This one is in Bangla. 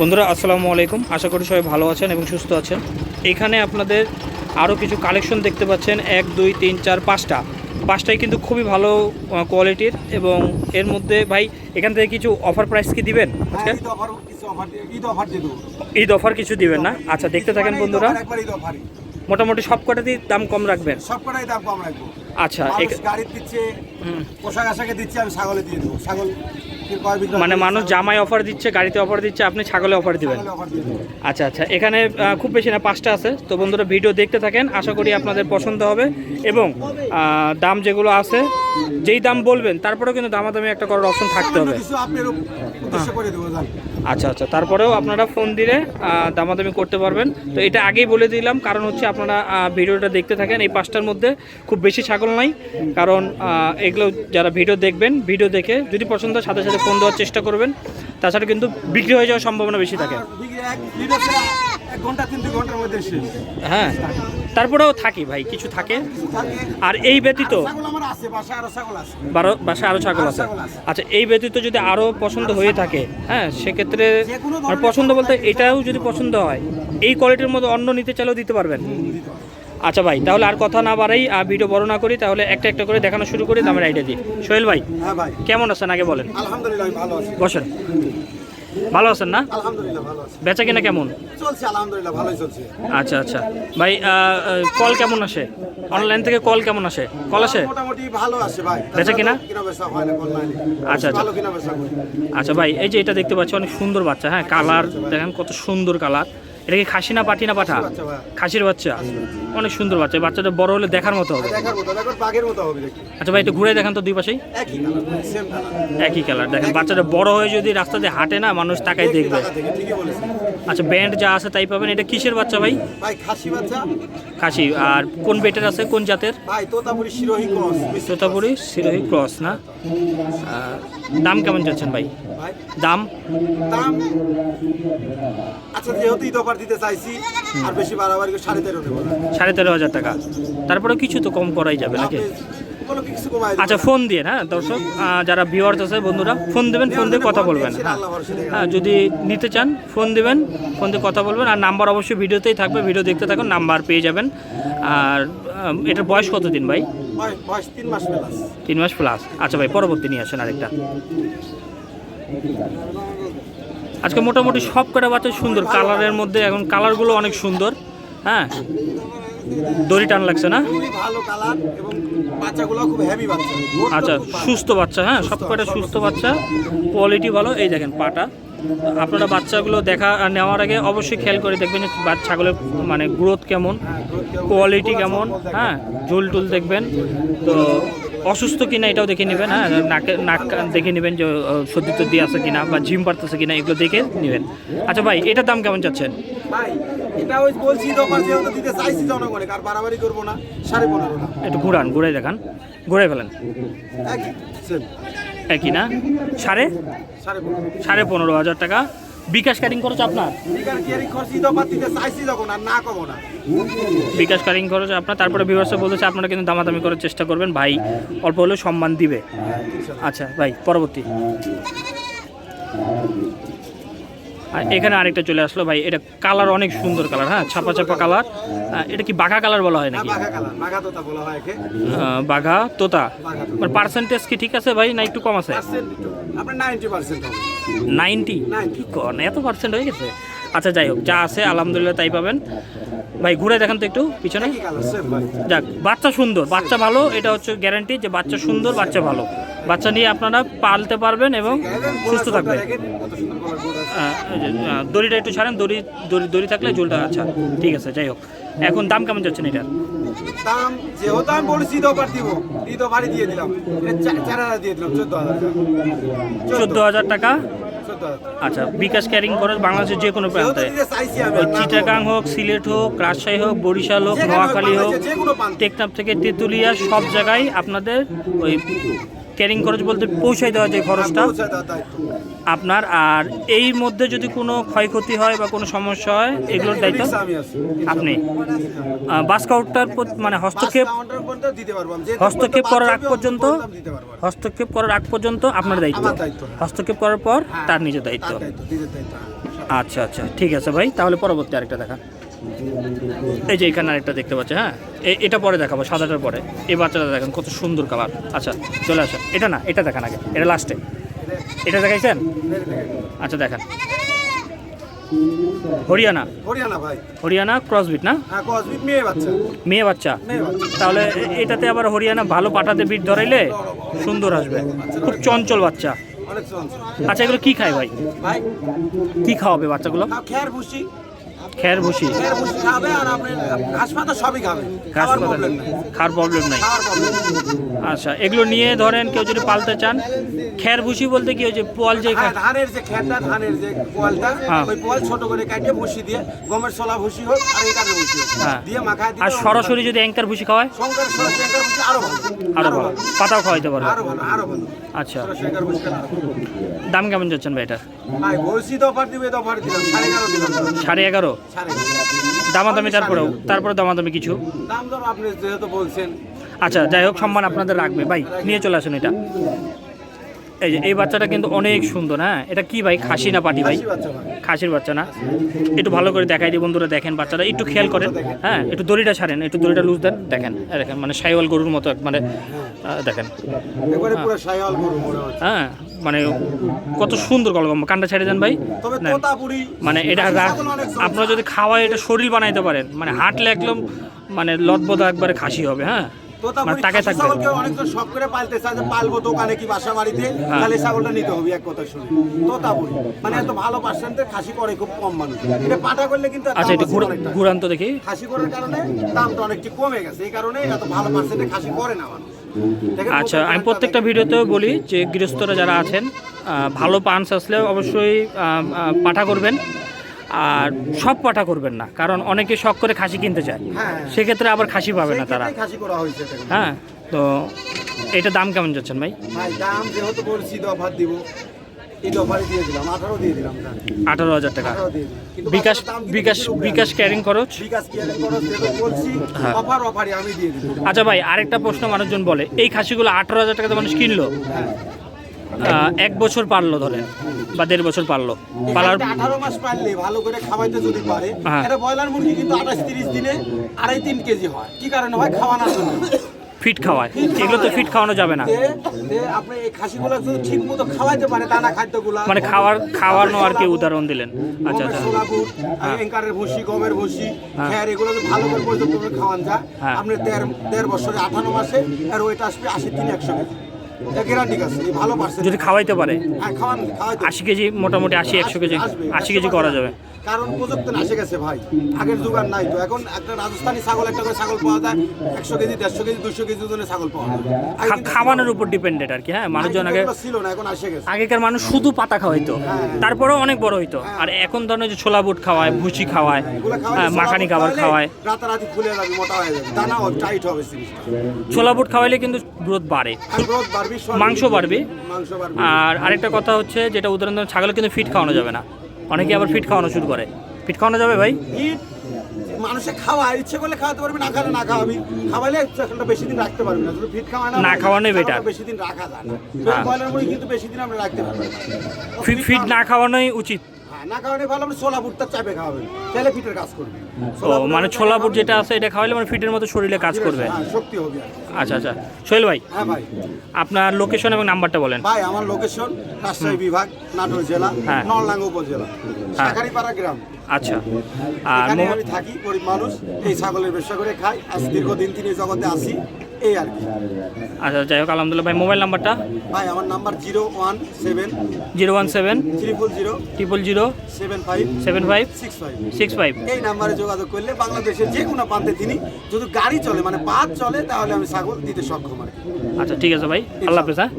বন্ধুরা আসসালামু আলাইকুম। আশা করি সবাই ভালো আছেন এবং সুস্থ আছেন। এখানে আপনাদের আরও কিছু কালেকশন দেখতে পাচ্ছেন। এক দুই তিন চার পাঁচটা। পাঁচটাই কিন্তু খুবই ভালো কোয়ালিটির এবং এর মধ্যে ভাই এখান থেকে কিছু অফার প্রাইস কি দিবেন হ্যাঁ, ঈদ অফার কিছু দিবেন না? আচ্ছা দেখতে থাকেন বন্ধুরা। মোটামুটি সব কটাতেই দাম কম রাখবেন? সব কটাই দাম কম রাখব। আচ্ছা গাড়ি দিচ্ছে পোশাক আশাকে দিচ্ছে আমি ছাগলে দিয়ে দেবো। ছাগল মানে মানুষ জামাই অফার দিচ্ছে গাড়িতে অফার দিচ্ছে আপনি ছাগলে অফার দিবেন? আচ্ছা আচ্ছা এখানে খুব বেশি না পাঁচটা আছে। তো বন্ধুরা ভিডিও দেখতে থাকেন আশা করি আপনাদের পছন্দ হবে। এবং দাম যেগুলো আছে যেই দাম বলবেন তারপরেও কিন্তু দামাদামি একটা করার অপশন থাকতে হবে। আচ্ছা আচ্ছা। তারপরেও আপনারা ফোন দিলে দামাদামি করতে পারবেন। তো এটা আগেই বলে দিলাম কারণ হচ্ছে আপনারা ভিডিওটা দেখতে থাকেন। এই পাঁচটার মধ্যে খুব বেশি ছাগল নাই কারণ এগুলো যারা ভিডিও দেখবেন ভিডিও দেখে যদি পছন্দ হয় সাথে সাথে ফোন দেওয়ার চেষ্টা করবেন। তাছাড়া কিন্তু বিক্রি হয়ে যাওয়ার সম্ভাবনা বেশি থাকে। হ্যাঁ। তারপরেও থাকি ভাই কিছু থাকে। আর এই ব্যতীত আরও ছাগল আমার আছে বাসায় আরও ছাগল আছে। আরও ছাগল আছে আচ্ছা এই ব্যতীত যদি আরও পছন্দ হয়ে থাকে হ্যাঁ সেক্ষেত্রে কোনো মানে পছন্দ বলতে এটাও যদি পছন্দ হয় এই কোয়ালিটির মধ্যে অন্য নিতে চাইলেও দিতে পারবেন। আচ্ছা ভাই তাহলে আর কথা না বাড়াই আর ভিডিও বড় না করি তাহলে একটা একটা করে দেখানো শুরু করি দামের আইডিয়া দিই সোহেল ভাই হ্যাঁ কেমন আছেন আগে বলেন। আলহামদুলিল্লাহ ভালো আছি। বসেন। ভালো আছেন না? আলহামদুলিল্লাহ বেচা কিনা কেমন? চলছে আলহামদুলিল্লাহ ভালোই চলছে। আচ্ছা আচ্ছা। ভাই কল কেমন আসে? অনলাইন থেকে কল কেমন আসে? কল আসে? মোটামুটি ভালো আসে ভাই। বেচা কিনা? হয় আচ্ছা, আচ্ছা। ভালো কিনা বেচা আচ্ছা ভাই এই যে এটা দেখতে পাচ্ছি অনেক সুন্দর বাচ্চা হ্যাঁ কালার দেখেন কত সুন্দর কালার। এটা কি খাসি না পাটি না পাঠা? খাসির বাচ্চা অনেক সুন্দর বাচ্চা। বাচ্চাটা বড় হলে দেখার মতো হবে। আচ্ছা ভাই একটু ঘুরে দেখান তো দুই পাশেই। একই কালার দেখেন বাচ্চাটা বড় হয়ে যদি রাস্তা দিয়ে হাঁটে না মানুষ তাকাই দেখবে। আচ্ছা ব্যান্ড যা আছে তাই পাবেন। এটা কিসের বাচ্চা ভাই? খাসি আর কোন বেটের আছে? কোন জাতের? তোতাপুরি সিরোহি ক্রস। না? দাম কেমন যাচ্ছেন ভাই? ভাই? দাম? দাম? আচ্ছা যেহেতু ঈদ অফার দিতে চাইছি আর বেশি বাড়াবাড়ি সাড়ে তেরো নেব। সাড়ে তেরো হাজার টাকা। তারপরে কিছু তো কম করাই যাবে নাকি? আচ্ছা ফোন দিয়ে হ্যাঁ দর্শক? যারা ভিউয়ার্স আছে বন্ধুরা ফোন দেবেন ফোন দিয়ে কথা বলবেন। হ্যাঁ। হ্যাঁ যদি নিতে চান ফোন দেবেন ফোন দিয়ে কথা বলবেন। আর নাম্বার অবশ্যই ভিডিওতেই থাকবে ভিডিও দেখতে থাকুন নাম্বার পেয়ে যাবেন। আর এটার বয়স কত দিন ভাই তিন মাস প্লাস আচ্ছা ভাই পরবর্তী নিয়ে আসেন আরেকটা। আজকে মোটামুটি সব কটা বাচ্চা সুন্দর। কালারের মধ্যে এখন কালারগুলো অনেক সুন্দর। হ্যাঁ? দড়ি টান লাগছে না? আচ্ছা সুস্থ বাচ্চা হ্যাঁ? সব কটা সুস্থ বাচ্চা কোয়ালিটি ভালো। এই দেখেন পাটা। আপনারা বাচ্চাগুলো দেখা আর নেওয়ার আগে অবশ্যই খেয়াল করে দেখবেন ছাগলের মানে গ্রোথ কেমন কোয়ালিটি কেমন হ্যাঁ? ঝুল টুল দেখবেন। তো অসুস্থ কিনা এটাও দেখে নেবেন হ্যাঁ নাকে নাক দেখে নেবেন যে সর্দি টর্দি আছে কিনা বা জিম পারতেছে কিনা এগুলো দেখে নেবেন। আচ্ছা ভাই এটার দাম কেমন যাচ্ছেন ভাই এটা ওই বলছি অফার যেহেতু দিতে চাইছি জনগণে আর বাড়াবাড়ি করব না সাড়ে পনেরো একটু ঘুরান ঘুরাই দেখান। ঘুরাই ফেলেন। একই না? সাড়ে? সাড়ে পনেরো হাজার টাকা। বিকাশ কারিং খরচ আপনার? বিকাশ কারিং খরচ আপনার তারপরে বিভার্সে বলতেছে আপনারা কিন্তু দামাদামি করার চেষ্টা করবেন ভাই অল্প হলেও সম্মান দিবে। আচ্ছা ভাই পরবর্তী। আর এখানে আরেকটা চলে আসলো ভাই এটা কালার অনেক সুন্দর কালার হ্যাঁ ছাপা ছাপা কালার এটা কি বাঘা কালার বলা হয় নাকি? বাঘা তোতা হয়। মানে পার্সেন্টেজ কি ঠিক আছে ভাই না একটু কম আছে? নাইনটি পার্সেন্ট হবে। নাইনটি? 90 কি এত পার্সেন্ট হয়ে গেছে? আচ্ছা যাই হোক যা আছে আলহামদুলিল্লাহ তাই পাবেন। ভাই ঘুরে দেখেন তো একটু পিছনে। যাক বাচ্চা সুন্দর বাচ্চা ভালো এটা হচ্ছে গ্যারান্টি যে বাচ্চা সুন্দর বাচ্চা ভালো। বাচ্চা নিয়ে আপনারা পালতে পারবেন এবং সুস্থ থাকবে দড়িটা একটু ছাড়েন দড়ি দড়ি দড়ি থাকলে ঝোলটা আচ্ছা ঠিক আছে যাই হোক। এখন দাম কেমন যাচ্ছেন এটার? দাম যেহেতু আমি বলেছি অফার দিব ঈদ অফারই দিয়ে দিলাম। চার হাজার দিয়ে দিলাম চোদ্দ হাজার টাকা। চোদ্দ হাজার টাকা? আচ্ছা বিকাশ ক্যারিং খরচ বাংলাদেশের যে কোনো প্রান্তে। চিটাগাং হোক সিলেট হোক রাজশাহী হোক বরিশাল হোক নোয়াখালী হোক। টেকনাফ থেকে তেঁতুলিয়া সব জায়গায় আপনাদের ওই ক্যারিং খরচ বলতে পৌঁছাই দেওয়া যে খরচটা পৌঁছে দেওয়ার দায়িত্ব। আপনার আর এই মধ্যে যদি কোনো ক্ষয়ক্ষতি হয় বা কোনো সমস্যা হয় এগুলোর দায়িত্ব আমি আছি। আপনি বাস কাউন্টার মানে হস্তক্ষেপ হস্তক্ষেপ করার আগ পর্যন্ত। হস্তক্ষেপ করার আগ পর্যন্ত আপনার দায়িত্ব হস্তক্ষেপ করার পর তার নিজের দায়িত্ব নিজের দায়িত্ব। আচ্ছা আচ্ছা ঠিক আছে ভাই তাহলে পরবর্তী আরেকটা দেখা এই যে এখানে আরেকটা দেখতে পাচ্ছি হ্যাঁ? এটা পরে দেখাবো সাদাটার পরে। এই বাচ্চাটা দেখেন কত সুন্দর কালার আচ্ছা চলে আসেন। এটা না এটা দেখান আগে। এটা লাস্টে এটা দেখাইছেন? আচ্ছা দেখান। হরিয়ানা। হরিয়ানা ভাই। হরিয়ানা ক্রসবিট না? হ্যাঁ কসবিট মেয়ে বাচ্চা। মেয়ে বাচ্চা। তাহলে এটাতে আবার হরিয়ানা ভালো পাটাতে বিট ধরাইলে সুন্দর আসবে। খুব চঞ্চল বাচ্চা। আচ্ছা এগুলো কি খায় ভাই? কি খাওয়াবে বাচ্চাগুলো? খেয়ার ভুসি। খের ভুসি। খাবে আর আপনি ঘাস পাতা সবই খাবে। ঘাস খাওয়ার পাতা প্রবলেম নাই। খাওয়ার প্রবলেম নাই। আচ্ছা এগুলো নিয়ে ধরেন কেউ যদি পালতে চান খের ভুসি বলতে কি ওই যে পোয়াল যে হ্যাঁ ধানের যে খেরটা ধানের যে পোয়ালটা হ্যাঁ। ওই পোয়াল ছোট করে কাটিয়ে ভুসি দিয়ে গমের ছোলা ভুসি হোক আর এই ভুসি হোক হ্যাঁ। দিয়ে মাখায় আর সরাসরি যদি অ্যাঙ্কার ভুসি খাওয়ায়? সরাসরি একার ভুসি আরও ভালো। আরও ভালো। পাতাও খাওয়াইতে পারবে। আরও ভালো আরও ভালো। আচ্ছা। দাম কেমন যাচ্ছেন ভাই এটা সাড়ে এগারো দামাদামি তারপরেও তারপরে দামাদামি কিছু? দাম দর আপনি যেহেতু বলছেন। আচ্ছা যাই হোক সম্মান আপনাদের রাখবে। ভাই নিয়ে চলে আসুন এটা। এই যে এই বাচ্চাটা কিন্তু অনেক সুন্দর হ্যাঁ? এটা কি ভাই খাসি না পাটি ভাই? খাসির বাচ্চা না? একটু ভালো করে দেখাই দিই বন্ধুরা দেখেন বাচ্চাটা। একটু খেয়াল করেন হ্যাঁ? একটু দড়িটা ছাড়েন একটু দড়িটা লুজ দেন দেখেন দেখেন মানে সাইওয়াল গরুর মতো মানে দেখেন হ্যাঁ মানে কত সুন্দর কলম কানটা ছেড়ে যান ভাই। মানে এটা আপনারা যদি খাওয়ায় এটা শরীর বানাইতে পারেন মানে হাঁটলে একদম মানে লতবদা একবারে খাসি হবে হ্যাঁ? তাকে খাসি থাকবে। ছাগলকে অনেকজন শখ করে পালতে চায় যে পালবো দোকানে কি বাসা বাড়িতে? হ্যাঁ। তাহলে ছাগলটা নিতে হবে এক কথা শুনে। তোতাপুরি মানে এত ভালো পার্সেন্টের খাসি করে খুব কম মানুষ। এটা পাটা করলে কিন্তু আচ্ছা এটা আছে ঘুরা- ঘুরান্ত দেখি। খাসি করার কারণে দামটা অনেকটি কমে গেছে। এই কারণে এত ভালো পার্সেন্টে খাসি করে না মানুষ। আচ্ছা আমি প্রত্যেকটা ভিডিওতেও বলি যে গৃহস্থরা যারা আছেন ভালো পাঞ্চ আসলে অবশ্যই পাঠা করবেন। আর সব পাঠা করবেন না কারণ অনেকে শখ করে খাসি কিনতে চায়। হ্যাঁ। সেক্ষেত্রে আবার খাসি পাবে না তারা। খাসি করা হয়েছে হ্যাঁ তো এটা দাম কেমন যাচ্ছেন ভাই? ভাই দাম যেহেতু বলছি দফার দিব। আঠারো হাজার টাকা। বিকাশ বিকাশ বিকাশ ক্যারিং খরচ? হ্যাঁ। অফার আচ্ছা ভাই আরেকটা প্রশ্ন মানুষজন বলে এই খাসিগুলো আঠারো হাজার টাকাতে মানুষ কিনলো? আহ, এক বছর পারল ধরেন বা দেড় বছর পারল। পালার আঠারো মাস পারলে ভালো করে খাওয়াইতে যদি পারে হ্যাঁ। এটা ব্রয়লার মুরগি কিন্তু আঠাশ তিরিশ দিনে আড়াই তিন কেজি হয়। কি কারণে হয়? খাওয়ানোর জন্য। ফিট খাওয়ায়। এগুলো তো ফিট খাওয়ানো যাবে না। তে- তে আপনি এই খাসিগুলো যদি ঠিক মতো খাওয়াইতে পারে দানা খাদ্যগুলো মানে খাওয়ার খাওয়ানো আর কি উদাহরণ দিলেন। আচ্ছা আচ্ছা। গুড়, এঙ্কারের ভুসি গমের ভুসি হ্যাঁ। এগুলো যদি ভালো করে পর্যন্ত খাওয়ান যায় হ্যাঁ। আপনি দেড় দেড় বছরে আঠারো মাসে আর ওইটা আসবে আশি তিন একশো কেজি। যদি খাওয়াইতে পারে? হ্যাঁ আশি কেজি মোটামুটি আশি একশো কেজি আশি কেজি করা যাবে। কারণ প্রযুক্তি গেছে ভাই। আগের নাই তো। এখন একটা রাজস্থানি ছাগল একটা করে ছাগল পাওয়া যায় একশো কেজি দেড়শো কেজি দুশো কেজি ওজনের ছাগল পাওয়া যায়। খাওয়ানোর উপর ডিপেন্ডেড আর কি হ্যাঁ? মানুষজন আগে ছিল না এখন আসে গেছে। আগেকার মানুষ শুধু পাতা খাওয়াইতো। তারপরেও অনেক বড় হইতো। আর এখন ধরনের যে ছোলা বুট খাওয়ায় ভুচি খাওয়ায় হ্যাঁ, মাখানি খাবার খাওয়ায়। রাতারাতি খুলে যাবে মোটা হয়ে যাবে। দানা টাইট হবে ছোলা বুট খাওয়াইলে কিন্তু গ্রোথ বাড়ে। গ্রোথ বাড়বে। মাংস বাড়বে। আর আরেকটা কথা হচ্ছে যেটা উদাহরণ ছাগল কিন্তু ফিট খাওয়ানো যাবে না। অনেকে আবার ফিট খাওয়ানো শুরু করে। ফিট খাওয়ানো যাবে ভাই? মানুষে খাওয়া ইচ্ছে করলে খাওয়াতে পারবে না খাওয়ালে না খাওয়াবি। খাওয়ালে ছাগলটা বেশি দিন রাখতে পারবে না। ফিট খাওয়ায় না খাওয়ানোই বেটার বেশি দিন রাখা যায় না। হ্যাঁ। ব্রয়লার মুরগি কিন্তু বেশি দিন আমরা রাখতে পারব না। ফিট না খাওয়ানোই উচিত। না খাওয়ালে ভালো ছোলা চাপে খাওয়াবেন তাহলে ফিটের কাজ করবে। ও মানে ছোলা বুট যেটা আছে এটা খাওয়াইলে মানে ফিটের মতো শরীরে কাজ করবে। হ্যাঁ শক্তি হবে আর কি। আচ্ছা আচ্ছা। সোহেল ভাই হ্যাঁ ভাই। আপনার লোকেশন এবং নাম্বারটা বলেন। ভাই আমার লোকেশন রাজশাহী বিভাগ নাটোর জেলা হ্যাঁ। নলডাঙ্গা উপজেলা শাকারিপাড়া গ্রাম। আচ্ছা। আর এখানে মোবা- আমি থাকি গরিব মানুষ এই ছাগলের ব্যবসা করে খাই। আজ দীর্ঘদিন তিনি জগতে আসি। এই আর কি। আচ্ছা যাই হোক আলহামদুলিল্লাহ। ভাই মোবাইল নাম্বারটা? ভাই আমার number zero one seven zero one seven triple zero triple zero seven five seven five six five. Six five. এই নাম্বারে যোগাযোগ করলে বাংলাদেশের যে কোনো প্রান্তে তিনি যদি গাড়ি চলে মানে বাস চলে তাহলে আমি ছাগল দিতে সক্ষম আর আচ্ছা ঠিক আছে ভাই। আল্লাহ হাফেজ হ্যাঁ?